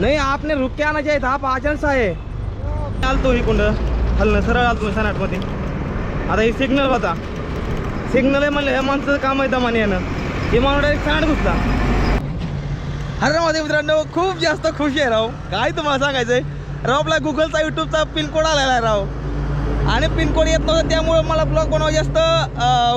नहीं आपने रुक के आना चाहिए था आप अचानक से आलतो ही कुंड। हल्लं सरळ आलतो सनाटमध्ये आता हे सिग्नल होता सिग्नल आहे म्हणलं ह्या माणसाचं काम आहे दमाने यानं हे माणूस डायरेक्ट सनाट घुसला. अरे माझे मित्रांनो खूप जास्त खुश आहे राव. काय तुम्हाला सांगायचंय? राव आपला गुगलचा युट्यूबचा पिनकोड आलेला आहे राव. आणि पिनकोड येत नव्हता त्यामुळे मला ब्लॉग बनवा जास्त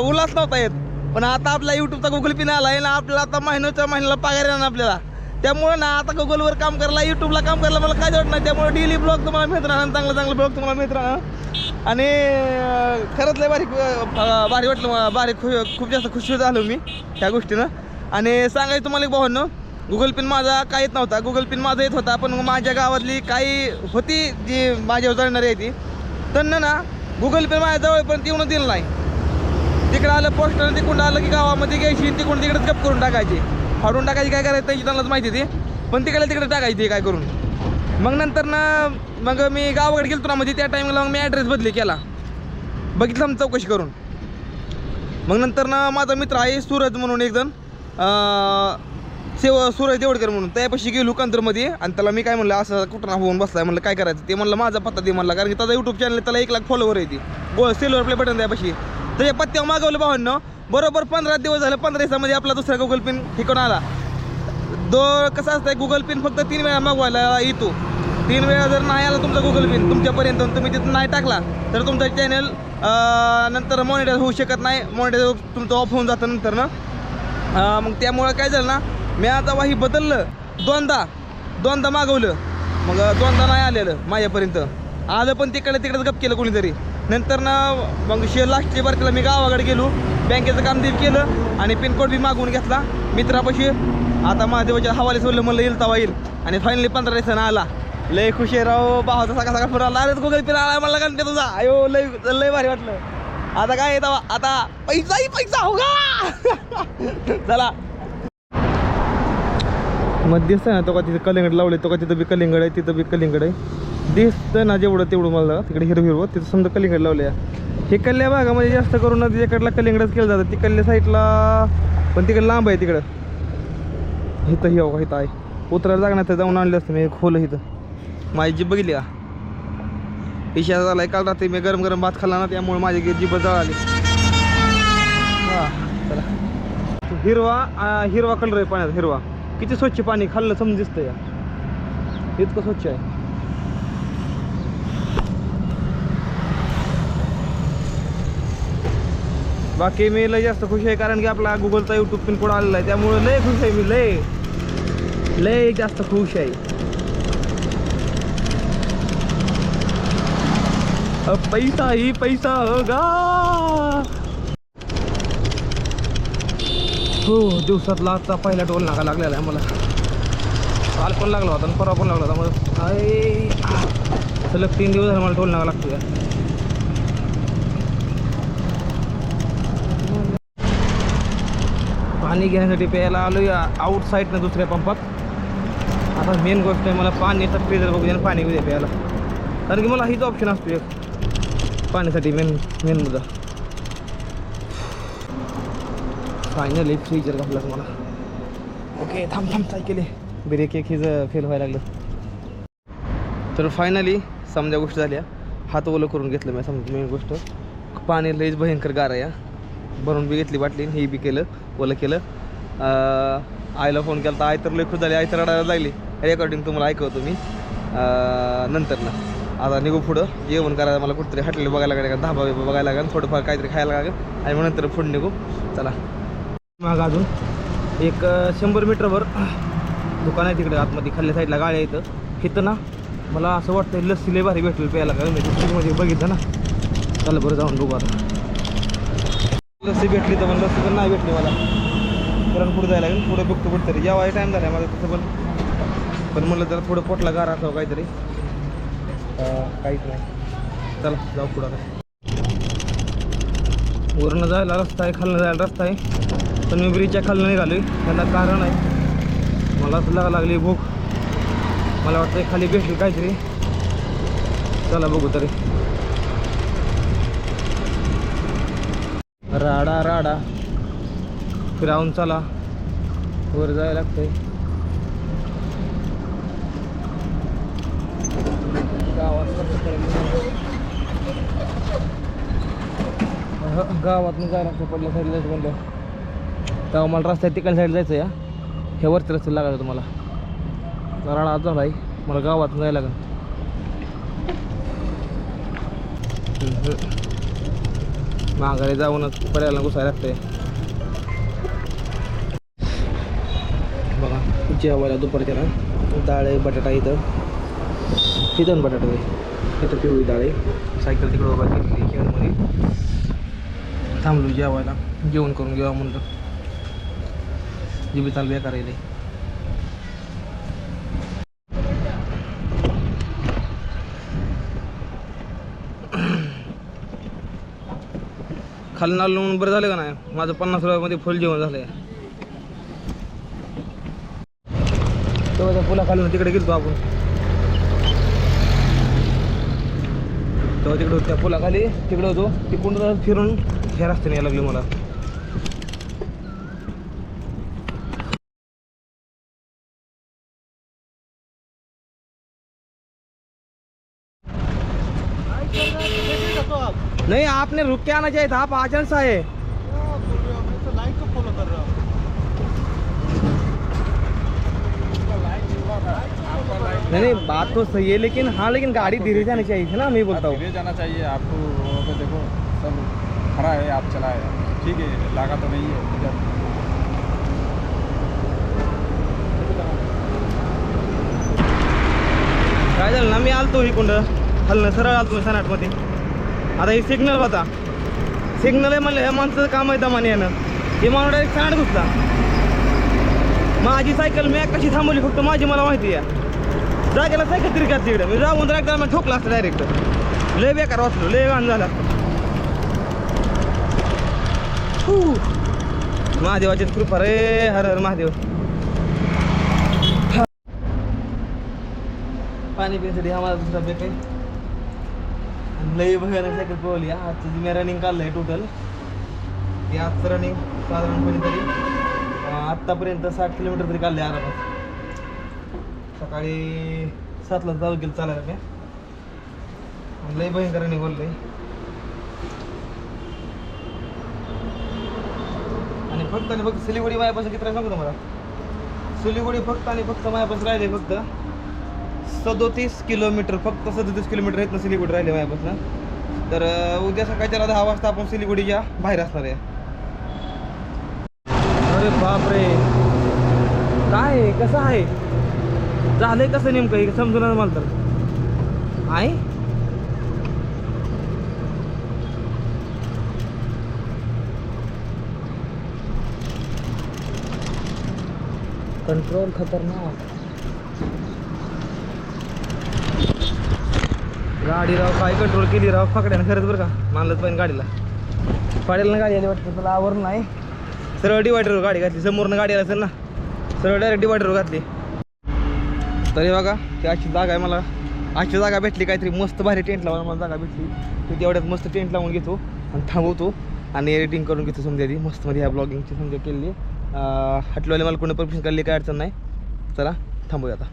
उल्हास नव्हता येत. पण आता आपला युट्यूबचा गुगल पिन आला आहे ना आपल्याला आता महिन्याच्या महिन्याला पगार येणार आपल्याला. त्यामुळे ना आता गुगलवर काम करायला युट्यूबला काम करायला मला काय वाटत नाही. त्यामुळे डेली ब्लॉग तुम्हाला मिळत राहणार चांगलं चांगलं ब्लॉग तुम्हाला मिळत राहणार. आणि खरंच लय भारी भारी वाटलं मला. भारी खु खूप जास्त खुश झालो मी त्या गोष्टीनं. आणि सांगायचं तुम्हाला एक भावांनो गुगल पिन माझा काय येत नव्हता. गुगल पिन माझा येत होता पण माझ्या गावातली काही होती जी माझ्या जळणारी आहे ती त्यांना ना गुगल पे माझ्या जवळपर्यंत येऊन दिलं नाही. तिकडं आलं पोस्टर तिकडून आलं की गावामध्ये घ्यायची तिकडून तिकडेच गप करून टाकायची. फाडून टाकायची काय करायचं? त्याची त्यांनाच माहिती ती. पण तिकडे तिकडे टाकायची काय करून. मग नंतर ना मग मी गावाकडे गेलो ना म्हणजे त्या टाईमला मग मी ॲड्रेस बदली केला. बघितलं मग चौकशी करून. मग नंतर ना माझा मित्र आहे सूरज म्हणून एकजण सेव सूरज देवडकर म्हणून. त्यापाशी गेलो कंत्रमध्ये आणि त्याला मी काय म्हणलं असं कुठं होऊन बसलाय म्हणलं काय करायचं? ते म्हणलं माझा पत्ता दे म्हणला. कारण की त्याचा यूट्यूब चॅनल त्याला एक लाख फॉलोवर आहे ती. गो सिल्वर प्ले बटन त्यापाशी त्याच्या पत्त्यावर मागवलं भावांना. बरोबर पंधरा दिवस झाले पंधरा दिवसामध्ये आपला दुसरा गुगल पिन ठिकाण आला. दो कसं असतंय गुगल पिन फक्त तीन वेळा मागवायला येतो. तीन वेळा जर नाही आला तुमचा गुगल पिन तुमच्यापर्यंत तुम्ही तिथं नाही टाकला तर तुमचा चॅनल नंतर मॉनिटाईज होऊ शकत नाही. मॉनिटाईज तुमचं ऑफ होऊन जातं नंतर ना. मग त्यामुळं काय झालं ना मी आता वाही बदललं दोनदा दोनदा मागवलं. मग दोनदा नाही आलेलं माझ्यापर्यंत. आलं पण तिकडे तिकडेच गप केलं कोणीतरी. नंतर ना मग शे लास्टच्या बारकीला मी गावाकडे गेलो. बँकेचं काम देव केलं आणि पिनकोड बी मागवून घेतला. मित्रापाशी आता महादेवाच्या हवाले सोडलं म्हणलं येईल तवा येईल. आणि फायनली पंधरा दिवसानं आला. लय खुश आहे राव. भावाचा सकाळ सकाळ फिरून आला अरे गुगल पिन आला मला कारण तुझा? अयो लय लय भारी वाटलं. आता काय येतं आता पैसाही पैसा हो का चला. मग दिसतं ना तो का तिथे कलिंगड लावले तो का तिथं बी कलिंगड आहे तिथं बी कलिंगड आहे. दिसतं ना जेवढं तेवढं मला. तिकडे हिरव हिरवं तिथं समजा कलिंगड लावले हे कल्ल्या भागामध्ये जास्त करून इकडला कलिंगडच केलं जातं. तिकडल्या साईडला पण तिकडे लांब आहे तिकडं. इथं ही हो इथं आहे. उतरायला जागण्यात जाऊन आणलं असतं मी खोल इथं. माझी जीभ बघितली का? इशा झाला काल रात्री मी गरम गरम भात खाल्ला ना त्यामुळे माझी जीभ जळाली. हां चला. हिरवा हिरवा कलर आहे पाण्यात हिरवा. किती स्वच्छ पाणी खाल्लं समज दिसतं या. इतकं स्वच्छ आहे. बाकी मी लय जास्त खुश आहे कारण की आपला गुगलचा युट्यूब पिन कोड आलेला आहे. त्यामुळे लय खुश आहे मी लय. लय जास्त खुश आहे. पैसा ही पैसा होगा हो दिवसातला आजचा पहिला टोल नाका लागलेला आहे मला. काल पण लागला होता आणि परवा पण लागला होता मग सलग तीन दिवस झाले मला टोल नाका लागतो पाणी घेण्यासाठी प्यायला आलो या आउट साईडनं दुसऱ्या पंपात आता मेन गोष्ट आहे मला पाण्याचा फ्रीजर बघू दे आणि पाणी घेऊ प्यायला. कारण की मला हीच ऑप्शन असतो एक. पाण्यासाठी मेन मेन मुद्दा. फायनली फ्रीजर घातलं मला. ओके थांब थांब सायकल ब्रेक एक हिज फेल व्हायला लागलं. तर फायनली समजा गोष्ट झाल्या हात ओलं करून घेतलं मी समजा मेन गोष्ट. पाणी लईच भयंकर गार आहे भरून बी घेतली बाटली हे बी केलं ओलं केलं. आईला फोन केला तर आई तर लई खुश झाली आई तर रडायला लागली. रेकॉर्डिंग तुम्हाला ऐकवतो मी. नंतर ना आता निघू पुढं. जेवण करायला मला कुठेतरी हॉटेल बघायला लागेल का धाबा बिबा बघायला लागेल थोडंफार काहीतरी खायला लागेल. आणि मग नंतर पुढे निघू. चला. मग अजून. एक शंभर मीटरवर दुकान आहे तिकडे आतमध्ये खाल्ल्या साईडला गाड्या येतं तिथं ना मला असं वाटतं लस्सी लय भारी भेटेल प्यायला कारण मी फ्रीजमध्ये बघितलं ना. चला बरं जाऊन बघू आता. लस्सी भेटली तर पण लस्सी पण नाही भेटली मला. कारण पुढे जायला लागेल पुढे बघतो कुठतरी. जेव्हा टाईम झाला माझा तसं पण. पण म्हणलं जरा थोडं पोटला गार असावं काहीतरी. काहीच नाही. चला जाऊ पुढं आता. जायला रस्ता आहे खालनं जायला रस्ता आहे. पण मी ब्रिजच्या खालनं निघालो आहे त्याला कारण आहे. मला असं लागा लागली भूक. मला वाटतं खाली भेटली काहीतरी. चला बघू तरी. राडा राडा. फिरावून चला. वर जायला लागतंय. गावात गावात जायला लागतं पडल्या साईडला जायचं म्हणलं. तेव्हा मला रस्त्या तिकडल्या साईड जायचं या हे. वरती रस्ते लागायचं तुम्हाला राडा आज झाला मला गावात जायला लागेल. माघारी जाऊनच पर्याला घुसायला लागतंय. बघा जेवायला दुपारच्या ना डाळ आहे बटाटा इथं. इथं बटाटा आहे इथं पिवळी डाळ. आहे सायकल तिकडं उभा केलेली खेळमध्ये थांबलो जेवायला जेवण करून घेवा म्हणलं. जिबी चालू बेकार आहे खाली नाल बरं झालं का नाही? माझं पन्नास रुपयामध्ये फुल जेवण झालंय. तेव्हा त्या पुला खाली तिकडे गेलतो आपण. तेव्हा तिकडे होत्या त्या पुलाखाली. तिकडे होतो. तिकडून फिरून ह्या रस्त्याने यायला लागली मला. नहीं आपने रुक के आना चाहिए था आप अचानक से आए नहीं नहीं बात तो सही है लेकिन हाँ लेकिन गाड़ी धीरे जानी चाहिए थी ना मैं बोलता हूँ। धीरे जाना चाहिए आपको वहाँ पे देखो सब खड़ा है आप चलाए ठीक है लागा तो नहीं है काय झालं ना मी आलतो इकडं हल्लं सरळ आलतो सनाटमध्ये आता हे सिग्नल होता सिग्नल आहे म्हणलं ह्या माणसाचं काम आहे दमाने यानं हे माणूस डायरेक्ट सांड घुसला माझी सायकल मी कशी थांबवली फक्त माझी मला माहिती आहे. जागेला सायकल तरी का तिकडे. मी जाऊन डायरेक्ट मला ठोकला असतं डायरेक्ट लय बेकार वाचलो लय घाण झाला महादेवाची कृपा रे हर हर महादेव. पाणी पिण्यासाठी हा माझा दुसरा बेक आहे. लय लई भयानक सायकल पळवली. आजचं मी रनिंग काढलं आहे टोटल ते आजचं रनिंग साधारणपणे तरी आत्तापर्यंत साठ किलोमीटर तरी काढले आरामात. सकाळी सातला चालू केलं चालायला मी. लय लई भयंकर रनिंग बोललं आणि फक्त आणि फक्त सिलिगुडी मायापासून किती सांगू तुम्हाला? सिलिगुडी फक्त आणि फक्त मायापासून राहिले फक्त. सदोतीस किलोमीटर फक्त सदोतीस किलोमीटर आहेत ना सिलिगुडी राहिले माझ्यापासून. तर उद्या सकाळच्या दहा वाजता आपण सिलिगुडीच्या बाहेर असणार आहे. अरे बापरे. काय आहे? कसं आहे? झालंय कसं नेमकं? हे समजून मला तर. आहे कंट्रोल खतरनाक. गाडी राव काय कंट्रोल केली राव फाकड्यानं खरंच बरं का. मानलंच पाहिजे गाडीला. फाड्याला गाडी आली वाटतं तुला आवरून नाही. सरळ डिवायडरवर गाडी घातली समोरनं गाडी आली असेल ना सरळ डायरेक्ट डिवायडरवर घातली. तरी बघा ती अशी जागा आहे मला. अशी जागा भेटली काहीतरी मस्त भारी टेंट लावून मला जागा भेटली. तर तेवढ्यात मस्त टेंट लावून घेतो आणि थांबवतो. आणि एडिटिंग करून घेतो समजा ती. मस्त मध्ये ह्या ब्लॉगिंगची समजा केलेली हटलवाले मला कोणी परमिशन काढली काय अडचण नाही. चला थांबूया आता.